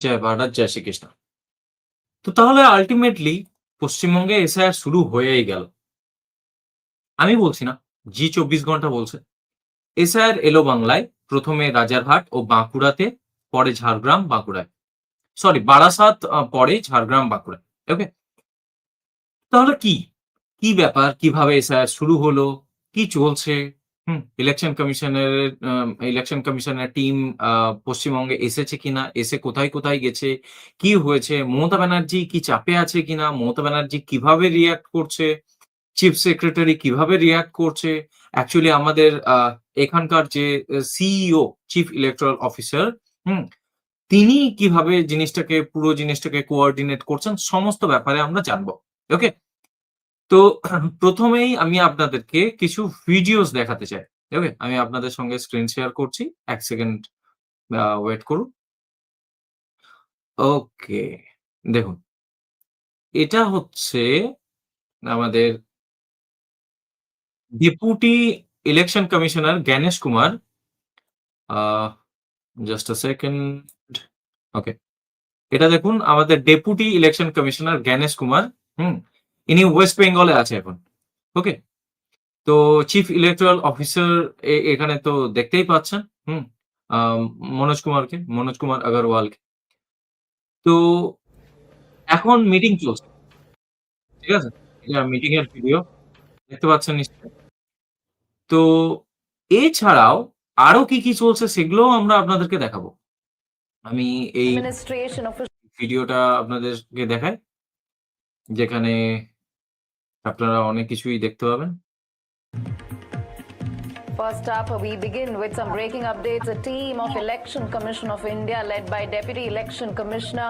জয় ভারত, জয় শ্রীকৃষ্ণ। তো তাহলে আলটিমেটলি পশ্চিমবঙ্গে এসআইআর শুরু হয়েই গেল। আমি বলছি না, জি চব্বিশ ঘণ্টা বলছে। এসআইআর এলো বাংলায় প্রথমে রাজারহাট ও বাঁকুড়াতে, পরে ঝাড়গ্রাম, বাঁকুড়ায়। সরি বারাসাত পরে ঝাড়গ্রাম, বাঁকুড়ায়। ওকে তাহলে কি? কি ব্যাপার? কীভাবে এসআইআর শুরু হলো? কি চলছে? হুম। ইলেকশন কমিশনের ইলেকশন কমিশনের টিম পশ্চিমবঙ্গে এসেছে কিনা, এসে কোথায় কোথায় গেছে, কি হয়েছে, মমতা ব্যানার্জি কি চাপে আছে কিনা, মমতা ব্যানার্জি কীভাবে রিয়াক্ট করছে চিফ সেক্রেটারি কীভাবে রিয়াক্ট করছে অ্যাকচুয়ালি আমাদের এখানকার যে সিইও চিফ ইলেকট্রাল অফিসার হুম, তিনি কীভাবে জিনিসটাকে, পুরো জিনিসটাকে কোঅর্ডিনেট করছেন, সমস্ত ব্যাপারে আমরা জানব ওকে তো প্রথমেই আমি আপনাদেরকে কিছু ভিডিওস দেখাতে চাই ওকে আমি আপনাদের সঙ্গে স্ক্রিন শেয়ার করছি, এক সেকেন্ড ওয়েট করুন। ওকে দেখুন। এটা হচ্ছে আমাদের deputy election commissioner Gyanesh Kumar just a second okay এটা দেখুন, আমাদের deputy election commissioner Gyanesh Kumar হুম? ইনি ওয়েস্ট বেঙ্গলে আছে এখন ওকে তো চিফ ইলেকট্রাল অফিসার এখানে তো দেখতেই পাচ্ছেন হুম মনোজ কুমারকে মনোজ কুমার আগরওয়ালকে। তো এখন মিটিং চলছে ঠিক আছে? এটা মিটিং এর ভিডিও দেখতে পাচ্ছেন নিশ্চয়ই। তো এছাড়াও আরও কি কি চলছে সেগুলোও আমরা আপনাদেরকে দেখাবো। আমি এই ভিডিওটা আপনাদেরকে দেখাই যেখানে আপনারা অনেক কিছুই দেখতে পাবেন First up, we begin with some breaking updates. A team of Election Commission of India, led by Deputy Election Commissioner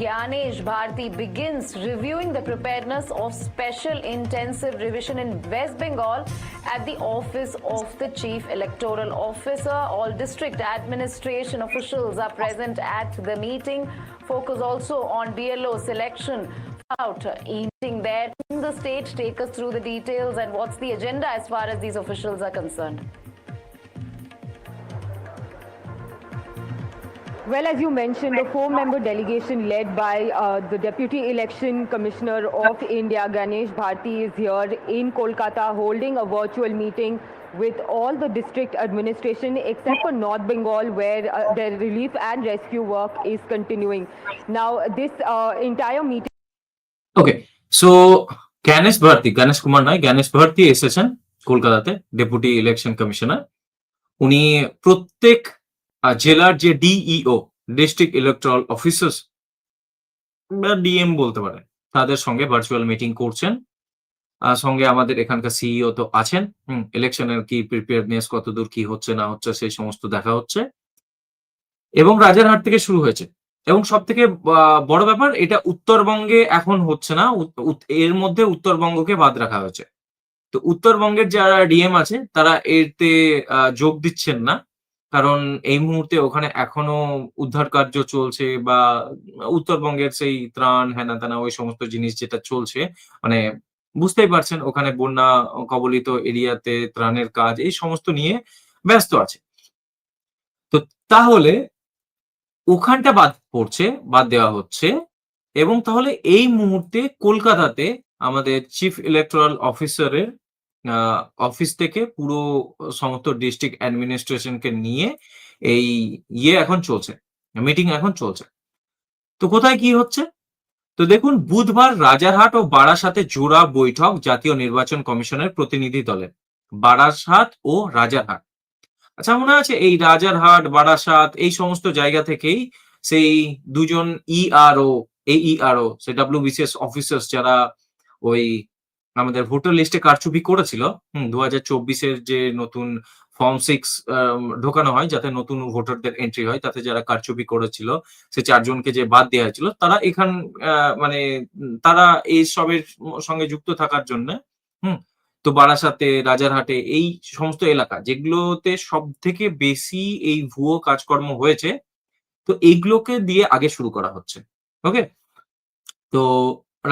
Gyanesh Bharti, begins reviewing the preparedness of special intensive revision in West Bengal at the office of the Chief Electoral Officer. All district administration officials are present at the meeting. Focus also on BLO selection out eating there in the state. Take us through the details and what's the agenda as far as these officials are concerned. Well, as you mentioned, a four-member delegation led by uh, the Deputy Election Commissioner of India, Ganesh Bharti, is here in Kolkata holding a virtual meeting with all the district administration except for North Bengal where uh, the relief and rescue work is continuing. Now, this uh, entire meeting okay so Gyanesh Bharati Ganesh Kumar নয় জ্ঞানেশ ভারতী এসেছেন কলকাতাতে deputy election commissioner উনি প্রত্যেক জেলার যে DEO district electoral officers বা DM বলতে পারে তাদের সঙ্গে ভার্চুয়াল মিটিং করছেন। সঙ্গে আমাদের এখানকার সিইও তো আছেন। হুম ইলেকশনের কি প্রিপেয়ারনেস কতদূর কি হচ্ছে, না হচ্ছে, সেই সমস্ত দেখা হচ্ছে। এবং রাজারহাট থেকে শুরু হয়েছে। এবং সব থেকে বড় ব্যাপার, এটা উত্তরবঙ্গে এখন হচ্ছে না এর মধ্যে উত্তরবঙ্গকে বাদ রাখা হয়েছে। তো উত্তরবঙ্গের যারা ডিএম আছে, তারা এতে যোগ দিচ্ছেন না। কারণ এই মুহূর্তে ওখানে এখনও উদ্ধার কার্য চলছে বা উত্তরবঙ্গের সেই ত্রাণ হ্যানা ত্যানা ওই সমস্ত জিনিস যেটা চলছে মানে বুঝতেই পারছেন, ওখানে বন্যা কবলিত এরিয়াতে ত্রাণের কাজ, এই সমস্ত নিয়ে ব্যস্ত আছে। তো তাহলে ওখানটা বাদ পড়ছে, বাদ দেওয়া হচ্ছে। এবং তাহলে এই মুহূর্তে কলকাতাতে আমাদের চিফ ইলেকট্রাল অফিসারের অফিস থেকে পুরো সমস্ত ডিস্ট্রিক্ট অ্যাডমিনিস্ট্রেশনকে নিয়ে এই ইয়ে এখন চলছে মিটিং এখন চলছে। তো কোথায় কি হচ্ছে? তো দেখুন, বুধবার রাজারহাট ও বারাসাতে জোড়া বৈঠক জাতীয় নির্বাচন কমিশনের প্রতিনিধি দলের, বারাসাত ও রাজারহাট। আচ্ছা মনে আছে এই রাজারহাট, বারাসাত, এই সমস্ত জায়গা থেকেই সেই দুজন ইআরও এই ইআরও সে ডাব্লিউবিসিএস অফিসার্স যারা ওই আমাদের ভোটার লিস্টে কারচুপি করেছিল, হুম দু হাজার চব্বিশের যে নতুন ফর্ম সিক্স ঢোকানো হয়, যাতে নতুন ভোটারদের এন্ট্রি হয়, তাতে যারা কারচুপি করেছিল, সে চারজনকে যে বাদ দেওয়া হয়েছিল, তারা এখান মানে তারা এই সবের সঙ্গে যুক্ত থাকার জন্য, হুম তো বারাসাতে, রাজারহাটে, এই সমস্ত এলাকা যেগুলোতে সব থেকে বেশি এই ভুয়ো কাজকর্ম হয়েছে, তো এইগুলোকে দিয়ে আগে শুরু করা হচ্ছে ওকে তো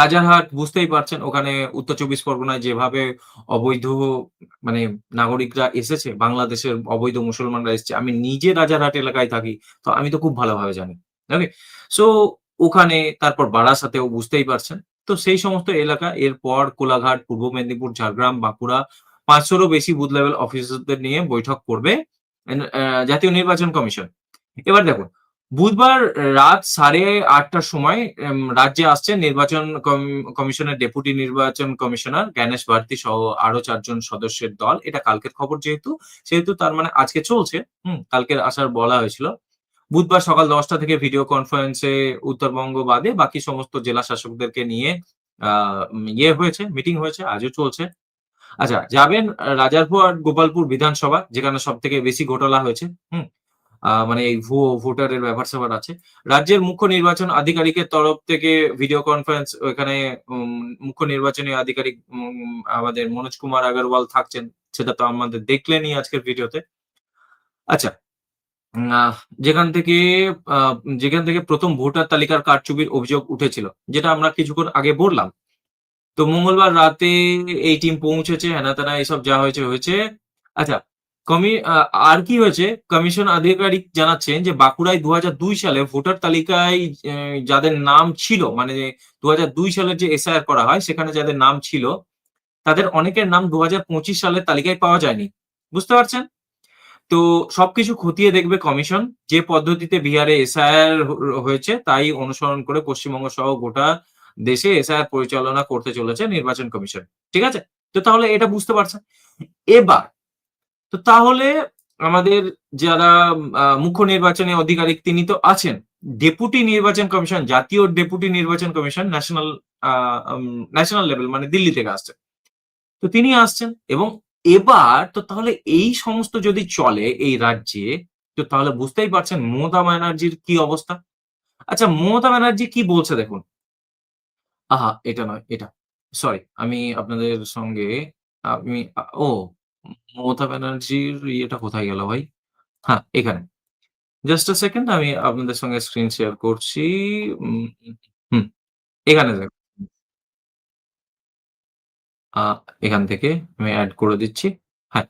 রাজারহাট বুঝতেই পারছেন, ওখানে উত্তর চব্বিশ পরগনায় যেভাবে অবৈধ মানে নাগরিকরা এসেছে, বাংলাদেশের অবৈধ মুসলমানরা এসেছে, আমি নিজে রাজারহাট এলাকায় থাকি, তো আমি তো খুব ভালোভাবে জানি ওকে সো ওখানে, তারপর বারাসাতেও বুঝতেই পারছেন তো সেই সমস্ত এলাকা, এরপর কোলাঘাট, পূর্ব মেদিনীপুর, ঝাড়গ্রাম, বাঁকুড়া, পাঁচশোরও বেশি বুথ লেভেল অফিসারদের নিয়ে বৈঠক করবে জাতীয় নির্বাচন কমিশন। এবার দেখুন বুধবার রাত সাড়ে আটটার সময় রাজ্যে আসছে নির্বাচন কমিশনের ডেপুটি নির্বাচন কমিশনার জ্ঞানেশ ভারতী সহ আরও চারজন সদস্যের দল। এটা কালকের খবর যেহেতু, সেহেতু তার মানে আজকে চলছে। হুম, কালকের আসার বলা হয়েছিল। বুধবার সকাল দশটা থেকে ভিডিও কনফারেন্সে উত্তরবঙ্গ বাদে বাকি সমস্ত জেলা শাসকদেরকে নিয়ে ইয়ে হয়েছে মিটিং হয়েছে, আজও চলছে। আচ্ছা যাবেন রাজারপুর গোপালপুর বিধানসভা, যেখানে সব থেকে বেশি ঘোটালা হয়েছে, হুম? মানে এই ভুয়ো ভোটারের ব্যাপার স্যাপার আছে। রাজ্যের মুখ্য নির্বাচন আধিকারিকের তরফ থেকে ভিডিও কনফারেন্স ওখানে মুখ্য নির্বাচনী আধিকারিক আমাদের মনোজ কুমার আগরওয়াল থাকছেন, সেটা তো আমাদের দেখলেনই আজকের ভিডিওতে আচ্ছা যেখান থেকে যেখান থেকে প্রথম ভোটার তালিকার কারচুপির অভিযোগ উঠেছিল, যেটা আমরা কিছুক্ষণ আগে বললাম। তো মঙ্গলবার রাতে এই টিম পৌঁছেছে, হেনা তেনা এইসব যা হয়েছে হয়েছে। আচ্ছা কমি আর কি হয়েছে? কমিশন আধিকারিক জানাচ্ছেন যে বাঁকুড়ায় দু হাজার দুই সালে ভোটার তালিকায় যাদের নাম ছিল মানে দু সালের যে এসআইআর করা হয়, সেখানে যাদের নাম ছিল, তাদের অনেকের নাম দু হাজার পঁচিশ সালের তালিকায় পাওয়া যায়নি। বুঝতে পারছেন? তো সবকিছু খতিয়ে দেখবে কমিশন। যে পদ্ধতিতে বিহারে এসআইআর হয়েছে, তাই অনুসরণ করে পশ্চিমবঙ্গ সহ গোটা দেশে এসআইআর পরিচালনা করতে চলেছে নির্বাচন কমিশন। ঠিক আছে? তো তাহলে এটা বুঝতে পারছেন এবার, তো তাহলে আমাদের যারা মুখ্য নির্বাচনী আধিকারিক তিনি তো আছেন। ডেপুটি নির্বাচন কমিশন, জাতীয় ডেপুটি নির্বাচন কমিশন ন্যাশনাল ন্যাশনাল লেভেল মানে দিল্লি থেকে আসছেন তো তিনি আসছেন এবং এবার তো তাহলে এই সমস্ত যদি চলে এই রাজ্যে, তো তাহলে বুঝতেই পারছেন মমতা ব্যানার্জির কি অবস্থা? আচ্ছা মমতা ব্যানার্জি কি বলছে দেখুন। আহা, এটা নয়, এটা। সরি আমি আপনাদের সঙ্গে, আমি ও, মমতা ব্যানার্জির ইয়েটা কোথায় গেল ভাই? হ্যাঁ এখানে। জাস্ট আ সেকেন্ড আমি আপনাদের সঙ্গে স্ক্রিন শেয়ার করছি। হুম, এখানে দেখুন। এখান থেকে আমি অ্যাড করে দিচ্ছি হ্যাঁ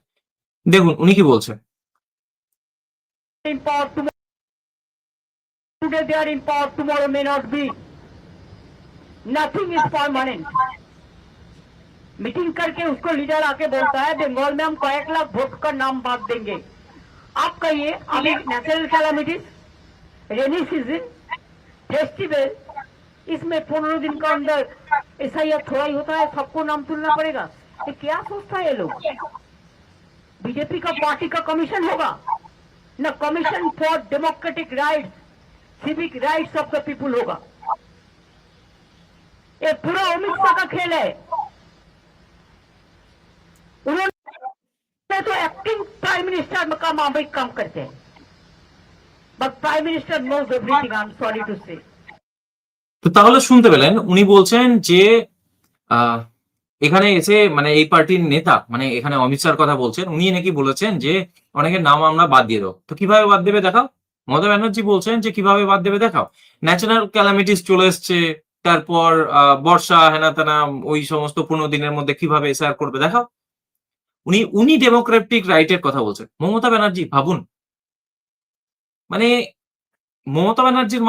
দেখুন উনি কি বলছেন Today they are in power, tomorrow may not be. Nothing is permanent. Meeting करके उसको लीडर आके बोलता है बंगाल में हम कैक लाख वोट का नाम भाग देंगे आप कहिए अभी natural calamities rainy season festival इसमें पंद्रह दिन का अंदर ऐसा ही थोड़ा ही होता है, सबको नाम तुलना पड़ेगा। ये क्या सोचता है ये लोग? बीजेपी का पार्टी का कमीशन होगा। न commission for democratic right civic rights of the people होगा। ये पूरा अमित शाह का खेल है। उन्होंने तो एक्टिंग प्राइम मिनिस्टर का मामले काम करते हैं। But prime minister knows everything I am sorry to say তো তাহলে শুনতে পেলেন, উনি বলছেন যে এখানে এসে মানে এই পার্টির নেতা মানে এখানে অমিত শাহর কথা বলছেন, উনি নাকি বলেছেন যে, অনেকের নাম আমরা বাদ দিয়ে দেবো। তো কীভাবে বাদ দেবে দেখাও? মমতা ব্যানার্জি বলছেন যে, কীভাবে বাদ দেবে দেখাও? ন্যাচারাল ক্যালামিটিস চলে এসছে, তারপর বর্ষা হেনা তেনা ওই সমস্ত পনেরো দিনের মধ্যে কীভাবে এসআর করবে দেখাও? উনি উনি ডেমোক্রেটিক রাইটের কথা বলছেন। মমতা ব্যানার্জি, ভাবুন। মানে মমতা ব্যানার্জির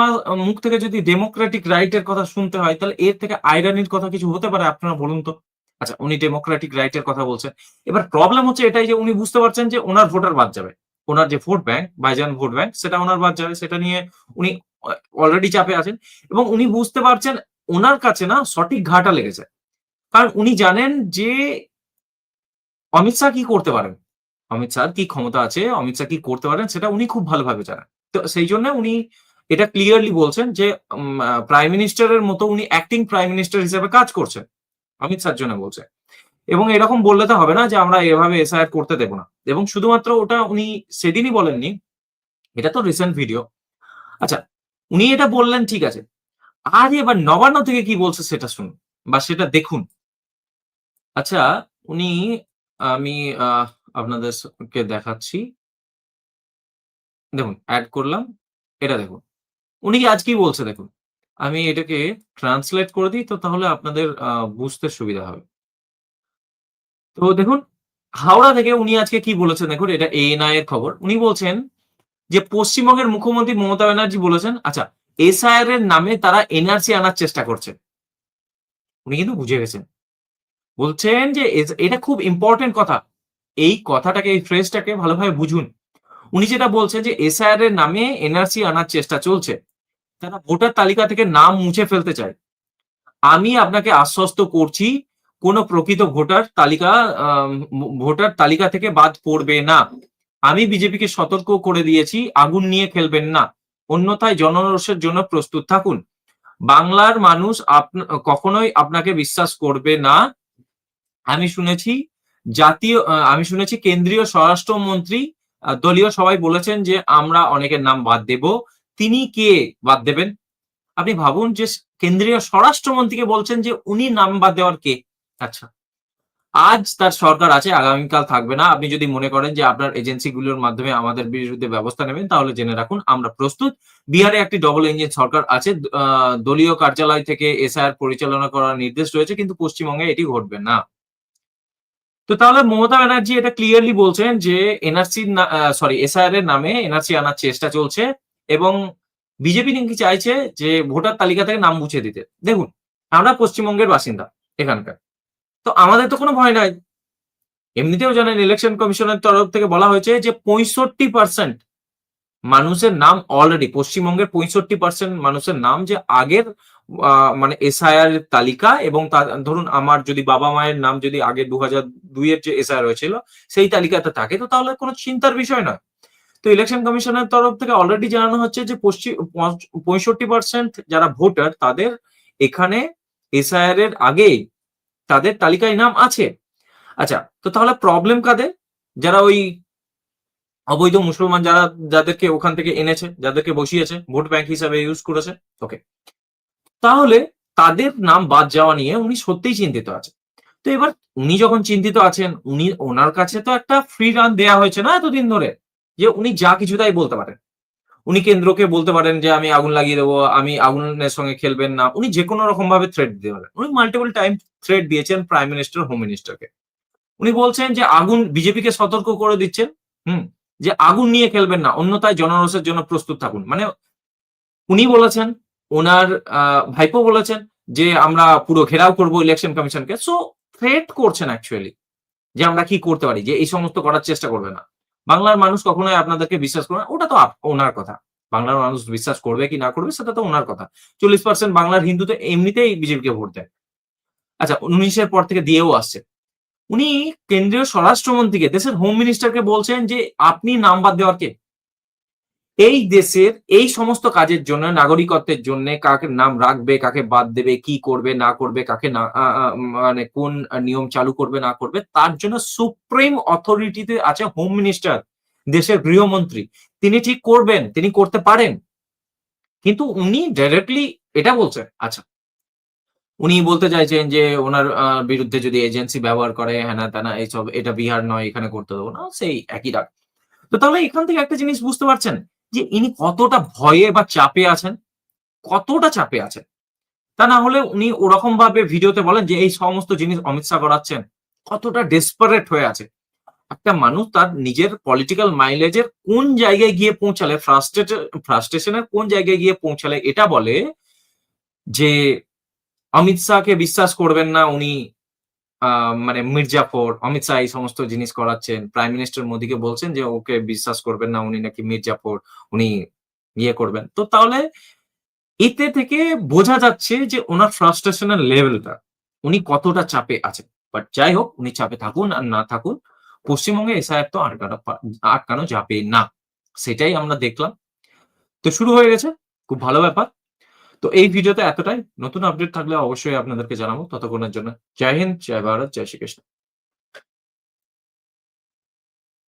মুখ থেকে যদি ডেমোক্রেটিক রাইটের কথা শুনতে হয়, তাহলে এর থেকে আইরানির কথা কিছু হতে পারে, আপনারা বলুন তো। আচ্ছা উনি ডেমোক্রেটিক রাইটের কথা বলছেন। এবার প্রবলেম হচ্ছে এটাই যে উনি বুঝতে পারছেন যে ওনার ভোটার বাদ যাবে। ওনার যে ভোট ব্যাংক বাইজান ভোট ব্যাংক সেটা ওনার বাদ যাবে, সেটা নিয়ে উনি অলরেডি চাপে আছেন। এবং উনি বুঝতে পারছেন ওনার কাছে না সঠিক ঘাটা লেগেছে। কারণ উনি জানেন যে অমিত শাহ কি করতে পারেন? অমিত শাহ কি ক্ষমতা আছে, অমিত শাহ কি করতে পারেন, সেটা উনি খুব ভালোভাবে জানেন। সেই জন্য উনি এটা ক্লিয়ারলি বলছেন যে প্রাইম মিনিস্টারের মতো উনি অ্যাক্টিং প্রাইম মিনিস্টার হিসেবে কাজ করছেন। অমিত শাহর জন্য বলছে। এবং এরকম বললে তো হবে না যে, আমরা এভাবে এসআইআর করতে দেবো না। এবং শুধুমাত্র ওটা উনি সেদিনই বলেননি, এটা তো রিসেন্ট ভিডিও আচ্ছা উনি এটা বললেন, ঠিক আছে। আর এবার নবান্ন থেকে কি বলছে সেটা শুনুন বা সেটা দেখুন। আচ্ছা উনি, আমি আপনাদেরকে দেখাচ্ছি। দেখুন অ্যাড করলাম, এটা দেখুন। উনি কি আজ কি বলছে দেখুন, আমি এটাকে ট্রান্সলেট করে দিই, তো তাহলে আপনাদের বুঝতে সুবিধা হবে। তো দেখুন, হাওড়া থেকে উনি আজকে কি বলেছেন দেখুন, এটা এএনআই এর খবর। উনি বলছেন যে, পশ্চিমবঙ্গের মুখ্যমন্ত্রী মমতা ব্যানার্জি বলেছেন আচ্ছা এসআইআর এর নামে তারা এনআরসি আনার চেষ্টা করছে উনি কিন্তু বুঝে গেছেন। বলছেন যে এটা খুব ইম্পর্টেন্ট কথা। এই কথাটাকে, এই ফ্রেজটাকে ভালোভাবে বুঝুন। উনি যেটা বলছেন যে এসআইআর এর নামে এনআরসি আনার চেষ্টা চলছে তারা ভোটার তালিকা থেকে নাম মুছে ফেলতে চায়। আমি আপনাকে আশ্বস্ত করছি, কোন প্রকৃত ভোটার তালিকা ভোটার তালিকা থেকে বাদ পড়বে না। আমি বিজেপিকে সতর্ক করে দিয়েছি, আগুন নিয়ে খেলবেন না। অন্যথায় জনরোষের জন্য প্রস্তুত থাকুন। বাংলার মানুষ কখনোই আপনাকে বিশ্বাস করবে না। আমি শুনেছি জাতীয় আমি শুনেছি কেন্দ্রীয় স্বরাষ্ট্রমন্ত্রী দলীয় সবাই বলেছেন যে আমরা অনেকের নাম বাদ দেব। তিনি কে বাদ দেবেন? আপনি ভাবুন যে কেন্দ্রীয় স্বরাষ্ট্রমন্ত্রীকে বলছেন যে উনি নাম বাদ দেওয়ার কে? আচ্ছা আজ তার সরকার আছে, আগামীকাল থাকবে না। আপনি যদি মনে করেন যে আপনার এজেন্সিগুলোর মাধ্যমে আমাদের বিরুদ্ধে ব্যবস্থা নেবেন, তাহলে জেনে রাখুন, আমরা প্রস্তুত। বিহারে একটি ডবল ইঞ্জিন সরকার আছে দলীয় কার্যালয় থেকে এসআইআর পরিচালনা করার নির্দেশ রয়েছে, কিন্তু পশ্চিমবঙ্গে এটি ঘটবে না। তো তাহলে মমতা ব্যানার্জি এটা ক্লিয়ারলি বলছেন যে এনআরসি সরি এসআইআর এর নামে এনআরসি আনার চেষ্টা চলছে এবং বিজেপি নাকি চাইছে যে ভোটার তালিকা থেকে নাম মুছে দিতে। দেখুন, আমরা পশ্চিমবঙ্গের বাসিন্দা এখানকার, তো আমাদের তো কোনো ভয় নাই। এমনিতেও জানেন ইলেকশন কমিশনের তরফ থেকে বলা হয়েছে যে পঁয়ষট্টি পার্সেন্ট মানুষের নাম অলরেডি পশ্চিমবঙ্গের পঁয়ষট্টি পার্সেন্ট মানুষের নাম যে আগের মানে এসআইআর তালিকা এবং ধরুন আমার যদি বাবা মায়ের নাম যদি আগে দু হাজার দুইয়ের যে এসআইআর হয়েছিল, সেই তালিকাতে থাকে, তো তাহলে কোনো চিন্তার বিষয় নয়। তো ইলেকশন কমিশনের তরফ থেকে অলরেডি জানানো হচ্ছে যে পশ্চিম পঁয়ষট্টি পার্সেন্ট যারা ভোটার, তাদের এখানে এসআইআর এর আগেই তাদের তালিকায় নাম আছে। আচ্ছা তো তাহলে প্রবলেম কাদের? যারা ওই অবৈধ মুসলমান যারা, যাদেরকে ওখান থেকে এনেছে, যাদেরকে বসিয়েছে, ভোট ব্যাংক হিসাবে ইউজ করেছে? ওকে তাহলে তাদের নাম বাদ যাওয়া নিয়ে উনি সত্যিই চিন্তিত আছেন। তো এবার উনি যখন চিন্তিত আছেন, উনি ওনার কাছে তো একটা ফ্রি রান দেয়া হয়েছে না এতদিন ধরে, যে উনি যা কিছু তাই বলতে পারেন। উনি কেন্দ্রকে বলতে পারেন যে, আমি আগুন লাগিয়ে দেবো, আমি আগুনের সঙ্গে খেলবেন না। উনি যে কোনো রকম ভাবে থ্রেট দিতে পারেন। উনি মাল্টিপল টাইম থ্রেট দিয়েছেন প্রাইম মিনিস্টার হোম মিনিস্টারকে উনি বলছেন যে, আগুন, বিজেপিকে সতর্ক করে দিচ্ছেন, হুম, যে আগুন নিয়ে খেলবেন না, অন্যথায় জনরোষের জন্য প্রস্তুত থাকুন। মানে উনি বলেছেন ওনার ভাইপো বলেছেন যে আমরা পুরো ঘেরাও করব ইলেকশন কমিশনকে সো থ্রেট করছেন অ্যাকচুয়ালি যে আমরা কি করতে পারি, যে এই সমস্ত করার চেষ্টা করবে না। বাংলার মানুষ কখনোই আপনাদেরকে বিশ্বাস করবে ওটা তো ওনার কথা। বাংলার মানুষ বিশ্বাস করবে কি না করবে, সেটা তো ওনার কথা। চল্লিশ পার্সেন্ট বাংলার হিন্দু তো এমনিতেই বিজেপিকে ভোট দেয়। আচ্ছা উনিশের পর থেকে দিয়েও আসছে। উনি কেন্দ্রীয় স্বরাষ্ট্রমন্ত্রীকে, দেশের হোম মিনিস্টারকে বলছেন যে, আপনি নাম বাদ দেওয়ার কে? এই দেশের, এই সমস্ত কাজের জন্য, নাগরিকত্বের জন্য কাকে নাম রাখবে, কাকে বাদ দেবে, কি করবে, না করবে, কাকে না মানে কোন নিয়ম চালু করবে, না করবে, তার জন্য সুপ্রিম অথরিটিতে আছে হোম মিনিস্টার, দেশের গৃহমন্ত্রী। তিনি ঠিক করবেন, তিনি করতে পারেন। কিন্তু উনি ডাইরেক্টলি এটা বলছেন আচ্ছা। উনি বলতে চাইছেন যে ওনার বিরুদ্ধে যদি এজেন্সি ব্যবহার করে হ্যানা ত্যানা এইসব, এটা বিহার নয়, এখানে করতে দেবো না, সেই একই ডাক তো তাহলে এখান থেকে একটা জিনিস বুঝতে পারছেন যে ইনি কতটা ভয়ে বা চাপে আছেন, কতটা চাপে আছেন। তা না হলে উনি ওরকম ভাবে ভিডিওতে বলেন যে, এই সমস্ত জিনিস অমিত শাহ করাচ্ছেন, কতটা ডেসপারেট হয়ে আছে। একটা মানুষ তার নিজের পলিটিক্যাল মাইলেজের কোন জায়গায় গিয়ে পৌঁছালে ফ্রাস্ট্রেটেড ফ্রাস্ট্রেশনের কোন জায়গায় গিয়ে পৌঁছালে, এটা বলে যে, অমিত শাহকে বিশ্বাস করবেন না, উনি মানে মির্জাফর অমিত শাহ এই সমস্ত জিনিস করাচ্ছেন। প্রাইম মিনিস্টার মোদীকে বলছেন যে, ওকে বিশ্বাস করবেন না, উনি নাকি মির্জাফর উনি ইয়ে করবেন। তো তাহলে এতে থেকে বোঝা যাচ্ছে যে, ওনার ফ্রাস্ট্রেশনের লেভেলটা উনি কতটা চাপে আছেন। বাট যাই হোক, উনি চাপে থাকুন আর না থাকুন, পশ্চিমবঙ্গে এসআইআর তো আটকানো আটকানো যাবে না, সেটাই আমরা দেখলাম। তো শুরু হয়ে গেছে, খুব ভালো ব্যাপার। তো এই ভিডিওতে এতটাই। নতুন আপডেট থাকলে অবশ্যই আপনাদেরকে জানাব ততক্ষণের জন্য। জয় হিন্দ, জয় ভারত, জয় শ্রীকৃষ্ণ।